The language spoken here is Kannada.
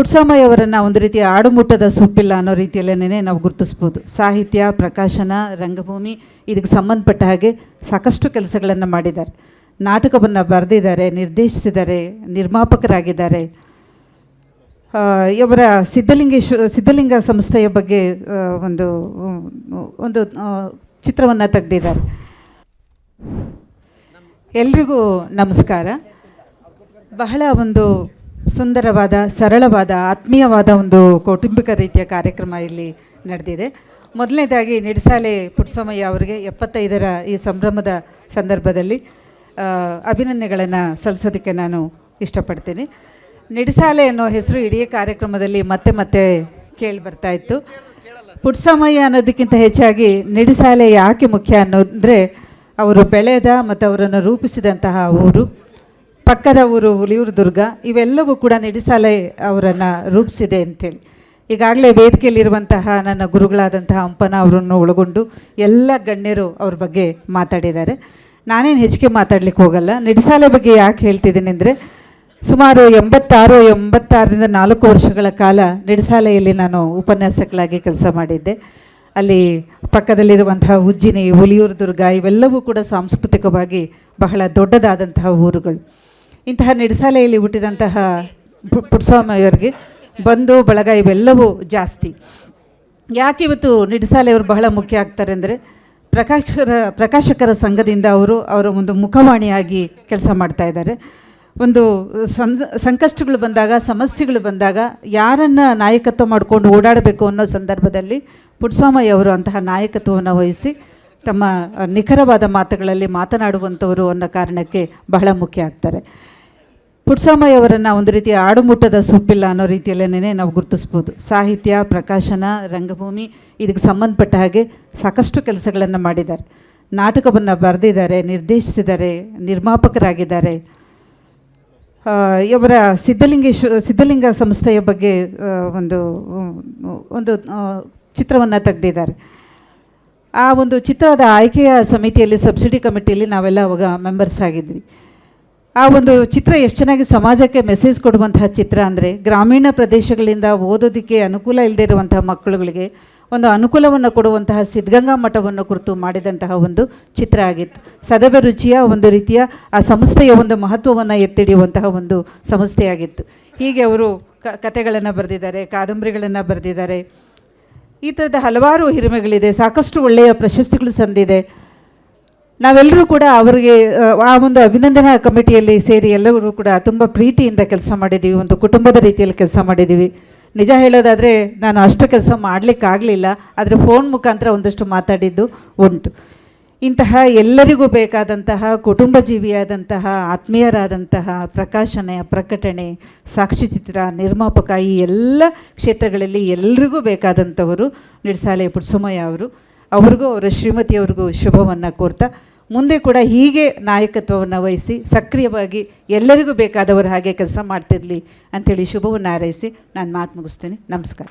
ಪುಟ್ಸಮ್ಮಯ್ಯ ಅವರನ್ನು ಒಂದು ರೀತಿಯ ಆಡುಮುಟ್ಟದ ಸುಪ್ಪಿಲ್ಲ ಅನ್ನೋ ರೀತಿಯಲ್ಲೇನೇ ನಾವು ಗುರುತಿಸ್ಬೋದು. ಸಾಹಿತ್ಯ, ಪ್ರಕಾಶನ, ರಂಗಭೂಮಿ, ಇದಕ್ಕೆ ಸಂಬಂಧಪಟ್ಟ ಹಾಗೆ ಸಾಕಷ್ಟು ಕೆಲಸಗಳನ್ನು ಮಾಡಿದ್ದಾರೆ. ನಾಟಕವನ್ನು ಬರೆದಿದ್ದಾರೆ, ನಿರ್ದೇಶಿಸಿದ್ದಾರೆ, ನಿರ್ಮಾಪಕರಾಗಿದ್ದಾರೆ. ಇವರ ಸಿದ್ಧಲಿಂಗೇಶ್ವ, ಸಿದ್ಧಲಿಂಗ ಸಂಸ್ಥೆಯ ಬಗ್ಗೆ ಒಂದು ಒಂದು ಚಿತ್ರವನ್ನು ತೆಗೆದಿದ್ದಾರೆ. ಎಲ್ರಿಗೂ ನಮಸ್ಕಾರ. ಬಹಳ ಒಂದು ಸುಂದರವಾದ, ಸರಳವಾದ, ಆತ್ಮೀಯವಾದ ಒಂದು ಕೌಟುಂಬಿಕ ರೀತಿಯ ಕಾರ್ಯಕ್ರಮ ಇಲ್ಲಿ ನಡೆದಿದೆ. ಮೊದಲನೇದಾಗಿ ನಿಡಸಾಲೆ ಪುಟ್ಸಮಯ್ಯ ಅವರಿಗೆ ಎಪ್ಪತ್ತೈದರ ಈ ಸಂಭ್ರಮದ ಸಂದರ್ಭದಲ್ಲಿ ಅಭಿನಂದನೆಗಳನ್ನು ಸಲ್ಲಿಸೋದಕ್ಕೆ ನಾನು ಇಷ್ಟಪಡ್ತೀನಿ. ನಿಡಸಾಲೆ ಅನ್ನೋ ಹೆಸರು ಇಡೀ ಕಾರ್ಯಕ್ರಮದಲ್ಲಿ ಮತ್ತೆ ಮತ್ತೆ ಕೇಳಿ ಬರ್ತಾ ಇತ್ತು. ಪುಟ್ಸಮಯ್ಯ ಅನ್ನೋದಕ್ಕಿಂತ ಹೆಚ್ಚಾಗಿ ನಿಡಿಸಾಲೆ ಯಾಕೆ ಮುಖ್ಯ ಅನ್ನೋದ್ರೆ ಅವರು ಬೆಳೆದ ಮತ್ತು ಅವರನ್ನು ರೂಪಿಸಿದಂತಹ ಊರು. ಪಕ್ಕದ ಊರು ಹುಲಿಯೂರು ದುರ್ಗ, ಇವೆಲ್ಲವೂ ಕೂಡ ನಿಡಿಸಾಲೆ ಅವರನ್ನು ರೂಪಿಸಿದೆ ಅಂತೇಳಿ. ಈಗಾಗಲೇ ವೇದಿಕೆಯಲ್ಲಿರುವಂತಹ ನನ್ನ ಗುರುಗಳಾದಂತಹ ಹಂಪನ ಅವರನ್ನು ಒಳಗೊಂಡು ಎಲ್ಲ ಗಣ್ಯರು ಅವ್ರ ಬಗ್ಗೆ ಮಾತಾಡಿದ್ದಾರೆ. ನಾನೇನು ಹೆಚ್ಚಿಗೆ ಮಾತಾಡ್ಲಿಕ್ಕೆ ಹೋಗಲ್ಲ. ನಿಡಿಸಾಲೆ ಬಗ್ಗೆ ಯಾಕೆ ಹೇಳ್ತಿದ್ದೀನಿ ಅಂದರೆ, ಸುಮಾರು ಎಂಬತ್ತಾರು, ಎಂಬತ್ತಾರರಿಂದ ನಾಲ್ಕು ವರ್ಷಗಳ ಕಾಲ ನಿಡಿಸಾಲೆಯಲ್ಲಿ ನಾನು ಉಪನ್ಯಾಸಕಳಾಗಿ ಕೆಲಸ ಮಾಡಿದ್ದೆ. ಅಲ್ಲಿ ಪಕ್ಕದಲ್ಲಿರುವಂತಹ ಉಜ್ಜಿನಿ, ಹುಲಿಯೂರು ದುರ್ಗ, ಇವೆಲ್ಲವೂ ಕೂಡ ಸಾಂಸ್ಕೃತಿಕವಾಗಿ ಬಹಳ ದೊಡ್ಡದಾದಂತಹ ಊರುಗಳು. ಇಂತಹ ನಿಡಸಾಲೆಯಲ್ಲಿ ಹುಟ್ಟಿದಂತಹ ಪುಟ್ಸ್ವಾಮಿಯವರಿಗೆ ಬಂಧು ಬಳಗ ಇವೆಲ್ಲವೂ ಜಾಸ್ತಿ. ಯಾಕೆ ಇವತ್ತು ನಿಡಸಾಲೆಯವರು ಬಹಳ ಮುಖ್ಯ ಆಗ್ತಾರೆ ಅಂದರೆ, ಪ್ರಕಾಶರ, ಪ್ರಕಾಶಕರ ಸಂಘದಿಂದ ಅವರು ಅವರ ಒಂದು ಮುಖವಾಣಿಯಾಗಿ ಕೆಲಸ ಮಾಡ್ತಾ ಇದ್ದಾರೆ. ಒಂದು ಸಂ ಸಂಕಷ್ಟಗಳು ಬಂದಾಗ, ಸಮಸ್ಯೆಗಳು ಬಂದಾಗ ಯಾರನ್ನು ನಾಯಕತ್ವ ಮಾಡಿಕೊಂಡು ಓಡಾಡಬೇಕು ಅನ್ನೋ ಸಂದರ್ಭದಲ್ಲಿ ಅವರು ಅಂತಹ ನಾಯಕತ್ವವನ್ನು ವಹಿಸಿ ತಮ್ಮ ನಿಖರವಾದ ಮಾತುಗಳಲ್ಲಿ ಮಾತನಾಡುವಂಥವರು ಅನ್ನೋ ಕಾರಣಕ್ಕೆ ಬಹಳ ಮುಖ್ಯ ಆಗ್ತಾರೆ. ಪುಟ್ಸಮ್ಮಯ್ಯ ಅವರನ್ನು ಒಂದು ರೀತಿಯ ಆಡುಮುಟ್ಟದ ಸೊಪ್ಪಿಲ್ಲ ಅನ್ನೋ ರೀತಿಯಲ್ಲೇ ನಾವು ಗುರುತಿಸ್ಬೋದು. ಸಾಹಿತ್ಯ, ಪ್ರಕಾಶನ, ರಂಗಭೂಮಿ, ಇದಕ್ಕೆ ಸಂಬಂಧಪಟ್ಟ ಹಾಗೆ ಸಾಕಷ್ಟು ಕೆಲಸಗಳನ್ನು ಮಾಡಿದ್ದಾರೆ. ನಾಟಕವನ್ನು ಬರೆದಿದ್ದಾರೆ, ನಿರ್ದೇಶಿಸಿದ್ದಾರೆ, ನಿರ್ಮಾಪಕರಾಗಿದ್ದಾರೆ. ಇವರ ಸಿದ್ಧಲಿಂಗೇಶ್ವ ಸಿದ್ಧಲಿಂಗ ಸಂಸ್ಥೆಯ ಬಗ್ಗೆ ಒಂದು ಒಂದು ಚಿತ್ರವನ್ನು ತೆಗೆದಿದ್ದಾರೆ. ಆ ಒಂದು ಚಿತ್ರದ ಆಯ್ಕೆಯ ಸಮಿತಿಯಲ್ಲಿ ಸಬ್ಸಿಡಿ ಕಮಿಟಿಯಲ್ಲಿ ನಾವೆಲ್ಲ ಅವಾಗ ಮೆಂಬರ್ಸ್ ಆಗಿದ್ವಿ. ಆ ಒಂದು ಚಿತ್ರ ಎಷ್ಟು ಚೆನ್ನಾಗಿ ಸಮಾಜಕ್ಕೆ ಮೆಸೇಜ್ ಕೊಡುವಂತಹ ಚಿತ್ರ ಅಂದರೆ ಗ್ರಾಮೀಣ ಪ್ರದೇಶಗಳಿಂದ ಓದೋದಕ್ಕೆ ಅನುಕೂಲ ಇಲ್ಲದೇ ಇರುವಂತಹ ಮಕ್ಕಳುಗಳಿಗೆ ಒಂದು ಅನುಕೂಲವನ್ನು ಕೊಡುವಂತಹ ಸಿದ್ಧಗಂಗಾ ಮಠವನ್ನು ಕುರಿತು ಮಾಡಿದಂತಹ ಒಂದು ಚಿತ್ರ ಆಗಿತ್ತು. ಸದಭ ರುಚಿಯ ಒಂದು ರೀತಿಯ ಆ ಸಂಸ್ಥೆಯ ಒಂದು ಮಹತ್ವವನ್ನು ಎತ್ತಿಡಿಯುವಂತಹ ಒಂದು ಸಂಸ್ಥೆಯಾಗಿತ್ತು. ಹೀಗೆ ಅವರು ಕ ಕತೆಗಳನ್ನು ಬರೆದಿದ್ದಾರೆ, ಕಾದಂಬರಿಗಳನ್ನು ಬರೆದಿದ್ದಾರೆ. ಈ ಥರದ ಹಲವಾರು ಹಿರಿಮೆಗಳಿದೆ, ಸಾಕಷ್ಟು ಒಳ್ಳೆಯ ಪ್ರಶಸ್ತಿಗಳು ಸಂದಿದೆ. ನಾವೆಲ್ಲರೂ ಕೂಡ ಅವರಿಗೆ ಆ, ಒಂದು ಅಭಿನಂದನಾ ಕಮಿಟಿಯಲ್ಲಿ ಸೇರಿ ಎಲ್ಲರೂ ಕೂಡ ತುಂಬ ಪ್ರೀತಿಯಿಂದ ಕೆಲಸ ಮಾಡಿದ್ದೀವಿ ಒಂದು ಕುಟುಂಬದ ರೀತಿಯಲ್ಲಿ ಕೆಲಸ ಮಾಡಿದ್ದೀವಿ. ನಿಜ ಹೇಳೋದಾದರೆ ನಾನು ಅಷ್ಟು ಕೆಲಸ ಮಾಡಲಿಕ್ಕಾಗಲಿಲ್ಲ ಆದರೆ ಫೋನ್ ಮುಖಾಂತರ ಒಂದಷ್ಟು ಮಾತಾಡಿದ್ದು ಉಂಟು. ಇಂತಹ ಎಲ್ಲರಿಗೂ ಬೇಕಾದಂತಹ ಕುಟುಂಬ ಜೀವಿಯಾದಂತಹ ಆತ್ಮೀಯರಾದಂತಹ ಪ್ರಕಾಶನೆ ಪ್ರಕಟಣೆ ಸಾಕ್ಷಿಚಿತ್ರ ನಿರ್ಮಾಪಕ ಈ ಎಲ್ಲ ಕ್ಷೇತ್ರಗಳಲ್ಲಿ ಎಲ್ರಿಗೂ ಬೇಕಾದಂಥವರು ನಿಡ್ಸಾಲೆ ಪುಟ್ಸುಮಯ್ಯ ಅವರು. ಅವ್ರಿಗೂ ಅವರ ಶ್ರೀಮತಿಯವ್ರಿಗೂ ಶುಭವನ್ನು ಕೋರ್ತಾ, ಮುಂದೆ ಕೂಡ ಹೀಗೆ ನಾಯಕತ್ವವನ್ನು ವಹಿಸಿ, ಸಕ್ರಿಯವಾಗಿ ಎಲ್ಲರಿಗೂ ಬೇಕಾದವರು ಹಾಗೆ ಕೆಲಸ ಮಾಡ್ತಿರಲಿ ಅಂಥೇಳಿ ಶುಭವನ್ನು ಹಾರೈಸಿ ನಾನು ಮಾತು ಮುಗಿಸ್ತೀನಿ. ನಮಸ್ಕಾರ.